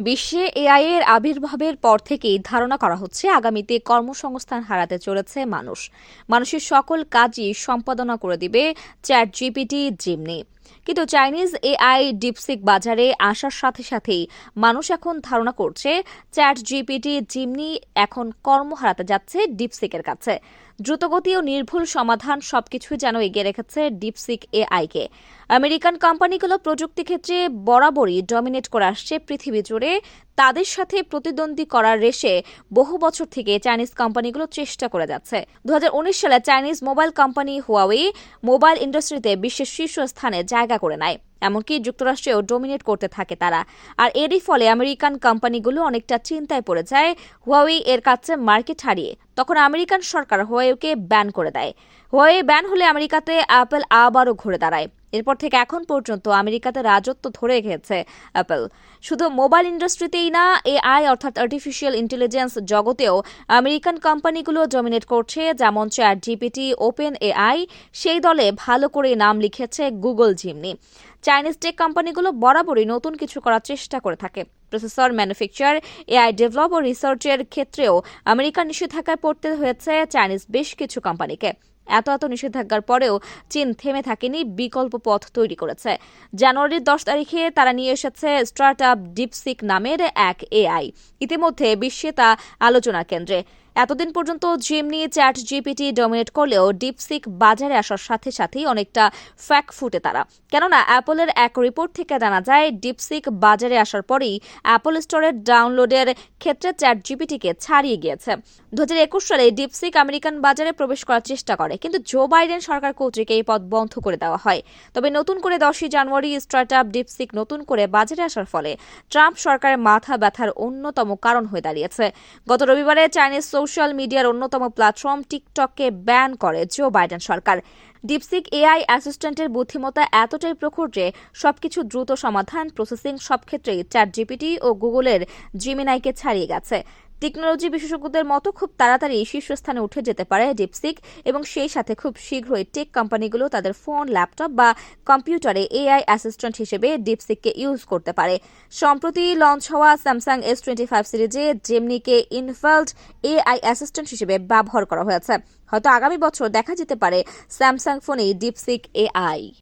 বিশ্বে এআই এর আবির্ভাবের পর থেকেই ধারণা করা হচ্ছে আগামীতে কর্মসংস্থান হারাতে চলেছে মানুষ। মানুষের সকল কাজই সম্পাদনা করে দিবে চ্যাট জিপিটি জিমনি। কিন্তু চাইনিজ এআই ডিপসিক বাজারে আসার সাথে সাথেই মানুষ এখন ধারণা করছে চ্যাট জিপিটি জিমনি এখন কর্ম হারাতে যাচ্ছে ডিপসিকের কাছে। দ্রুতগতি ও নির্ভুল সমাধান সবকিছুই যেন এগিয়ে রেখেছে ডিপসিক এআইকে। আমেরিকান কোম্পানিগুলো প্রযুক্তি ক্ষেত্রে বরাবরই ডমিনেট করে আসছে পৃথিবী জুড়ে। তাদের সাথে প্রতিদ্বন্দ্বী করার রেশে বহু বছর থেকে চাইনিজ কোম্পানিগুলো চেষ্টা করে যাচ্ছে। দু হাজার উনিশ সালে Chinese mobile company Huawei mobile ইন্ডাস্ট্রিতে বিশ্বের শীর্ষস্থানে জায়গা করে নেয় এমনকি যুক্তরাষ্ট্রেও ডোমিনেট করতে থাকে তারা। আর এরই ফলে আমেরিকান কোম্পানিগুলো অনেকটা চিন্তায় পড়ে যায়। হুয়াওয়ে এর কাছে মার্কেট হারিয়ে তখন আমেরিকান সরকার হুয়াওয়েকে ব্যান করে দেয়। হুয়াওয়ে ব্যান হলে আমেরিকাতে অ্যাপেল আবারও ঘুরে দাঁড়ায়। এরপর থেকে এখন পর্যন্ত আমেরিকাতে রাজত্ব ধরে রেখেছে অ্যাপল শুধু মোবাইল ইন্ডাস্ট্রিতেই না এআই অর্থাৎ আর্টিফিশিয়াল ইন্টেলিজেন্স জগতেও আমেরিকান কোম্পানিগুলো ডমিনেট করছে, যেমন চ্যাট জিপিটি ওপেন এআই সেই দলে ভালো করে নাম লিখেছে গুগল জিমনি চাইনিজ টেক কোম্পানিগুলো বরাবরই নতুন কিছু করার চেষ্টা করে থাকে। প্রসেসর, ম্যানুফ্যাকচার, এআই ডেভেলপ ও রিসার্চের ক্ষেত্রেও আমেরিকার নিষেধাজ্ঞায় পড়তে হয়েছে চাইনিজ বেশ কিছু কোম্পানিকে। এত এত নিষেধাজ্ঞার পরেও চীন থেমে থাকেনি, বিকল্প পথ তৈরি করেছে। জানুয়ারির দশ তারিখে তারা নিয়ে এসেছে স্টার্ট আপ ডিপসিক নামের এক এআই। ইতিমধ্যে বিশ্বে তা আলোচনা কেন্দ্রে। এতদিন পর্যন্ত জিমনি চ্যাট জিপিটি ডমিনেট করলেও ডিপসিক বাজারে আসার সাথে সাথেই অনেকটা ফ্যাক ফুটে তারা। কেননা অ্যাপলের এক রিপোর্ট থেকে জানা যায় ডিপসিক বাজারে আসার পরেই অ্যাপল স্টোরের ডাউনলোডের ক্ষেত্রে চ্যাট জিপিটিকে ছাড়িয়ে গিয়েছে। দু হাজার একুশ সালে ডিপসিক আমেরিকান বাজারে প্রবেশ করার চেষ্টা করে, কিন্তু জো বাইডেন সরকার কর্তৃক এই পথ বন্ধ করে দেওয়া হয়। তবে নতুন করে দশই জানুয়ারি স্টার্ট আপ ডিপসিক নতুন করে বাজারে আসার ফলে ট্রাম্প সরকারের মাথা ব্যথার অন্যতম কারণ হয়ে দাঁড়িয়েছে। গত রবিবারে চাইনিজ সোশ্যাল মিডিয়ার অন্যতম প্ল্যাটফর্ম টিকটককে ব্যান করে জো বাইডেন সরকার। ডিপসিক এআই অ্যাসিস্ট্যান্টের বুদ্ধিমত্তা এতটাই প্রখর যে সবকিছু দ্রুত সমাধান প্রসেসিং সব ক্ষেত্রেই চ্যাট জিপিটি ও গুগলের জিমিনাইকে ছাড়িয়ে গেছে। টেকনোলজি বিশেষজ্ঞদের মতো খুব তাড়াতাড়ি শীর্ষস্থানে উঠে যেতে পারে ডিপসিক এবং সেই সাথে খুব শীঘ্রই টেক কোম্পানিগুলো তাদের ফোন ল্যাপটপ বা কম্পিউটারে এআই অ্যাসিস্ট্যান্ট হিসেবে ডিপসিককে ইউজ করতে পারে। সম্প্রতি লঞ্চ হওয়া স্যামসাং এস টোয়েন্টি ফাইভ সিরিজে জেমনিকে ইনফেল্ড এআই অ্যাসিস্ট্যান্ট হিসেবে ব্যবহার করা হয়েছে। হয়তো আগামী বছর দেখা যেতে পারে স্যামসাং ফোনে ডিপসিক এআই